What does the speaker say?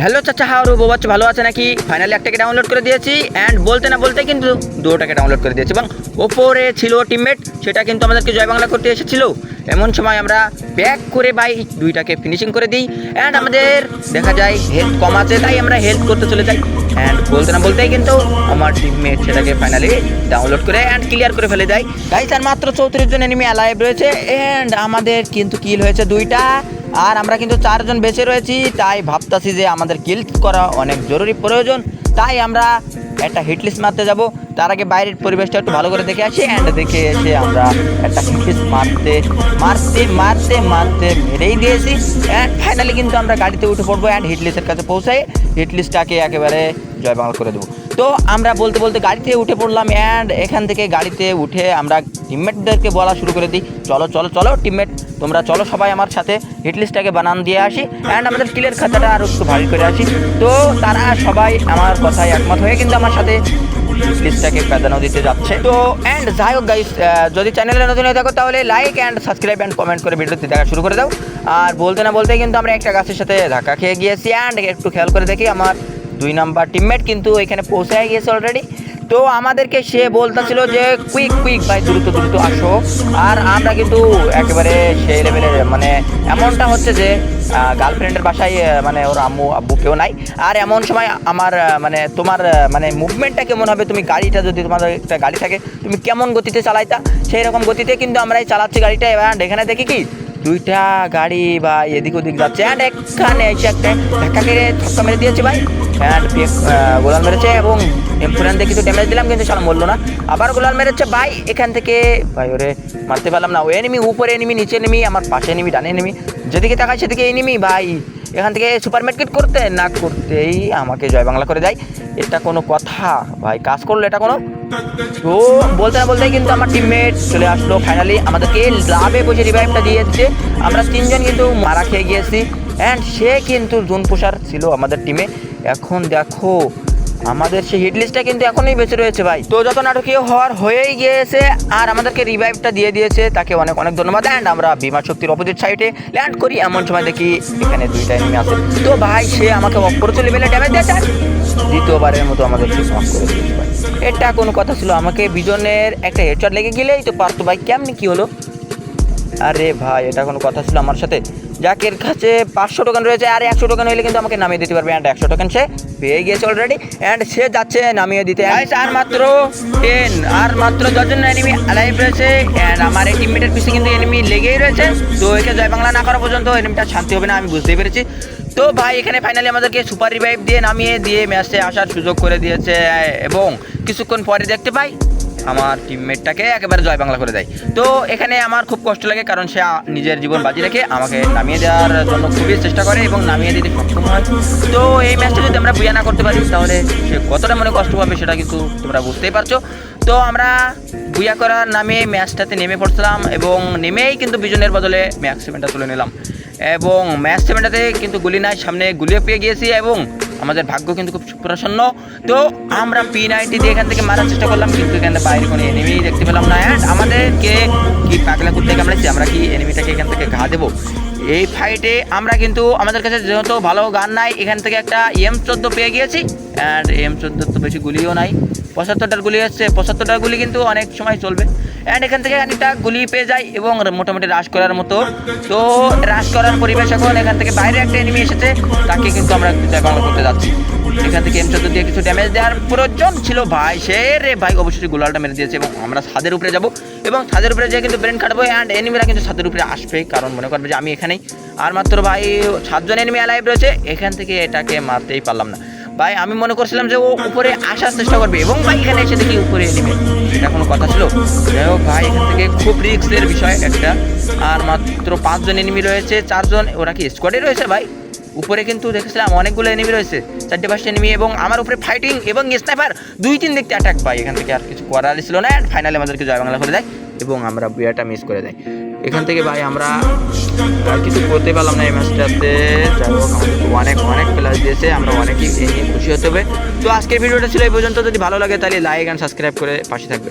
Hello চাচা হাওড়ু বাচ্চ ভালো আছে নাকি? ফাইনালি একটাকে ডাউনলোড করে দিয়েছি অ্যান্ড বলতে না বলতে কিন্তু দুটোটাকে ডাউনলোড করে দিয়েছি, এবং ওপরে ছিল টিমমেট সেটা কিন্তু আমাদেরকে জয় বাংলা করতে এসেছিল। এমন সময় আমরা ব্যাক করে বাই দুইটাকে ফিনিশিং করে দিই অ্যান্ড আমাদের দেখা যায় হেলথ কম আছে, তাই আমরা হেল্প করতে চলে যাই। অ্যান্ড বলতে না বলতেই কিন্তু আমার টিমমেট সেটাকে ফাইনালি ডাউনলোড করে অ্যান্ড ক্লিয়ার করে ফেলে দেয়। তাই তার মাত্র চৌত্রিশ জন এনিমি অ্যালাইভ রয়েছে অ্যান্ড আমাদের কিন্তু কিল হয়েছে দুইটা। আর আমরা কিন্তু চারজন বেঁচে রয়েছি, তাই ভাবতাছি যে আমাদের কিল করা অনেক জরুরি প্রয়োজন। তাই আমরা একটা হিটলিস্ট মারতে যাব। তার আগে বাইরের পরিবেশটা একটু ভালো করে দেখে আসি অ্যান্ড দেখে এসে আমরা একটা হিটলিস্ট মারতে মারতে মারতে মারতে মেরেই দিয়েছি। অ্যান্ড ফাইনালি কিন্তু আমরা গাড়িতে উঠে পড়ব অ্যান্ড হিটলিস্টের কাছে পৌঁছাই। হিটলিস্টটাকে একেবারে জয় বাংলা করে দেবো। তো আমরা বলতে বলতে গাড়িতে উঠে পড়লাম অ্যান্ড এখান থেকে গাড়িতে উঠে আমরা টিমমেটদেরকে বলা শুরু করে দিই। চলো চলো চলো টিমমেট তোমরা চলো সবাই আমার সাথে হিটলিস্টটাকে বানান দিয়ে আসি অ্যান্ড আমাদের কিলের খাতাটা আরও একটু ভারী করে আসি। তো তারা সবাই আমার কথায় একমত হয়ে কিন্তু আমার সাথে লিস্টটাকে প্রাধান্য দিতে যাচ্ছে। তো অ্যান্ড যাই হোক গাইস যদি চ্যানেলে নতুন হয়ে থাকো তাহলে like and subscribe and comment করে ভিডিওতে দেখা শুরু করে দাও। আর বলতে না বলতে কিন্তু আমরা একটা গাছের সাথে ধাক্কা খেয়ে গিয়েছি অ্যান্ড একটু খেয়াল করে দেখি আমার দুই নাম্বার টিমমেট কিন্তু এখানে পৌঁছে গিয়েছে অলরেডি তো আমাদেরকে সে বলতেছিল যে কুইক কুইক ভাই, দ্রুত দ্রুত আসো। আর আমরা কিন্তু একেবারে সেই লেভেলের মানে এমনটা হচ্ছে যে গার্লফ্রেন্ডের বাসায় মানে ওর আম্মু, আব্বু কেউ নাই। আর এমন সময় আমার মানে তোমার মানে মুভমেন্টটা কেমন হবে? তুমি গাড়িটা যদি তোমাদের একটা গাড়ি থাকে, তুমি কেমন গতিতে চালাইতা? সেই রকম গতিতে কিন্তু আমরাই চালাচ্ছি গাড়িটা। এখানে দেখি কি দুইটা গাড়ি বা এদিক ওদিক যাচ্ছে। অ্যান্ড এখানে এসে একটা ধাক্কা মেরে ছক্কা মেরে দিয়েছে ভাই। অ্যান্ড গোলাল মেরেছে এবং এম্পুরান কিছু ড্যামেজ দিলাম কিন্তু সালা মরলো না। আবার গোলাল মেরেছে ভাই, এখান থেকে ভাই ওরে মারতে পারলাম না। ও এনিমি উপরে এনিমি নিচে এনিমি আমার পাশে এনিমি ডানে এনিমি যেদিকে তাকাই সেদিকে এনিমি ভাই। এখান থেকে সুপার মার্কেট করতে না করতেই আমাকে জয় বাংলা করে দেয়। এটা কোনো কথা ভাই, কাজ করল এটা কোনো? তো বলতে না বলতেই কিন্তু আমার টিমমেট চলে আসলো ফাইনালি আমাদেরকে লাভে বসে রিভাইভটা দিয়েছে। আমরা তিনজন কিন্তু মারা খেয়ে গিয়েছি। অ্যান্ড সে কিন্তু জুন পোষার ছিল আমাদের টিমে এখন দেখো, আমাদের সেই হিট লিস্টটা কিন্তু এখনই বেঁচে রয়েছে ভাই। তো যত নাটকীয় হওয়ার হয়েই গিয়েছে, আর আমাদেরকে রিভাইভটা দিয়ে দিয়েছে, তাকে অনেক অনেক ধন্যবাদ। অ্যান্ড আমরা বিমা শক্তির অপোজিট সাইডে ল্যান্ড করি। এমন সময় দেখি এখানে দুইটা এনিমি আছে। তো ভাই, সে আমাকে অপরচ লেভেলে ড্যামেজ দিয়েছে। দ্বিতীয়বারের মতো আমাদের এটা কোনো কথা ছিল, আমাকে বিজনের একটা হেডশট লেগে গেলেই তো পারতো। ভাই, কেমনি কী হলো? আরে ভাই, এটা কোনো কথা ছিল আমার সাথে। যাকের কাছে পাঁচশো টোকেন রয়েছে, আর একশো টোকেন হলে কিন্তু আমাকে নামিয়ে দিতে পারবে। অ্যান্ড একশো টোকেন সে পেয়ে গিয়েছে অলরেডি অ্যান্ড সে যাচ্ছে নামিয়ে দিতে। আর মাত্র টেন আর মাত্র দশজন এনিমি লাইভ রয়েছে। অ্যান্ড আমার এই টিমমেটের পিছিয়ে কিন্তু এনিমি লেগেই রয়েছে। তো একে জয় বাংলা না করা পর্যন্ত এনিমিটা শান্তি হবে না, আমি বুঝতেই পেরেছি। তো ভাই, এখানে ফাইনালি আমাদেরকে সুপার রিভাইভ দিয়ে নামিয়ে দিয়ে ম্যাচে আসার সুযোগ করে দিয়েছে, এবং কিছুক্ষণ পরে দেখতে পাই আমার টিমমেটটাকে একেবারে জয় বাংলা করে দেয়। তো এখানে আমার খুব কষ্ট লাগে, কারণ সে নিজের জীবন বাজি রেখে আমাকে নামিয়ে দেওয়ার জন্য খুবই চেষ্টা করে এবং নামিয়ে দিতে সক্ষম হয়। তো এই ম্যাচটা যদি আমরা বুয়া না করতে পারি, তাহলে সে কতটা মনে কষ্ট পাবে সেটা কিন্তু তোমরা বুঝতেই পারছ। তো আমরা বুয়া করার নামে ম্যাচটাতে নেমে পড়ছিলাম, এবং নেমেই কিন্তু বিজনের বদলে ম্যাক্স সেভেনটা তুলে নিলাম। এবং ম্যাচ সেভেনটাতে কিন্তু গুলি নাই, সামনে গুলিও পেয়ে গিয়েছি এবং আমাদের ভাগ্য কিন্তু খুব প্রসন্ন তো আমরা পি নাইনটি দিয়ে এখান থেকে মারার চেষ্টা করলাম, কিন্তু এখানে বাইরে কোনো এনিমি দেখতে পেলাম না। অ্যান্ড আমাদেরকে কি পাগলা করতে কামড়াচ্ছি আমরা কি এনিমিটাকে এখান থেকে ঘা দেবো? এই ফাইটে আমরা কিন্তু, আমাদের কাছে যেহেতু ভালো গান নাই, এখান থেকে একটা এম চোদ্দ পেয়ে গিয়েছি। অ্যান্ড এম চোদ্দোর তো বেশি গুলিও নাই। পঁচাত্তরটার গুলি আসছে পঁচাত্তরটার গুলি কিন্তু অনেক সময় চলবে। অ্যান্ড এখান থেকে খানিকটা গুলি পেয়ে যায় এবং মোটামুটি রাশ করার মতো। তো রাশ করার পরিবেশ এখন এখান থেকে বাইরে একটা এনিমি এসেছে। তাকে কিন্তু আমরা বাংলা করতে যাচ্ছি। এখান থেকে এম চোদ্দ দিয়ে কিছু ড্যামেজ দেওয়ার প্রয়োজন ছিল। ভাই, সে রে ভাই, অবশ্যই গোলালটা মেরে দিয়েছে এবং আমরা ছাদের উপরে যাব। এবং ছাদের উপরে যেয়ে কিন্তু ব্রেন কাটবো অ্যান্ড এনিমিরা কিন্তু ছাদের উপরে আসবে। কারণ মনে করবে যে আমি এখানেই। আর মাত্র ভাই, সাতজন এনিমি অ্যালাইভ রয়েছে। এখান থেকে এটাকে মারতেই পারলাম না। ভাই, আমি মনে করছিলাম যে ও উপরে আসার চেষ্টা করবে এবং ভাই, এখানে এসে দেখি উপরে নেবে এটা কোনো কথা ছিল? যাই হোক ভাই, এখান থেকে খুব রিস্কের বিষয় একটা। আর মাত্র পাঁচজন এনিমি রয়েছে, চারজন, ওরা কি স্কোয়াডে রয়েছে ভাই? উপরে কিন্তু দেখেছিলাম অনেকগুলো এনিমি রয়েছে, চারটে পাঁচটা এনিমি এবং আমার উপরে ফাইটিং এবং স্নাইপার দুই তিন দেখতে অ্যাটাক পাই এখান থেকে আর কিছু করার ছিল না। ফাইনালি আমাদেরকে জয় বাংলা করে দেয়। এবং আমরা বিয়াটা মিস করে দেয়। এখান থেকে ভাই আমরা আর কিছু করতে পারলাম না এই ম্যাচটাতে যাই হোক, আমাদের অনেক অনেক প্লাস দিয়েছে, আমরা অনেকই খুশি হতে হবে। তো আজকের ভিডিওটা ছিল এই পর্যন্ত। যদি ভালো লাগে তাহলে লাইক অ্যান্ড সাবস্ক্রাইব করে পাশে থাকবে।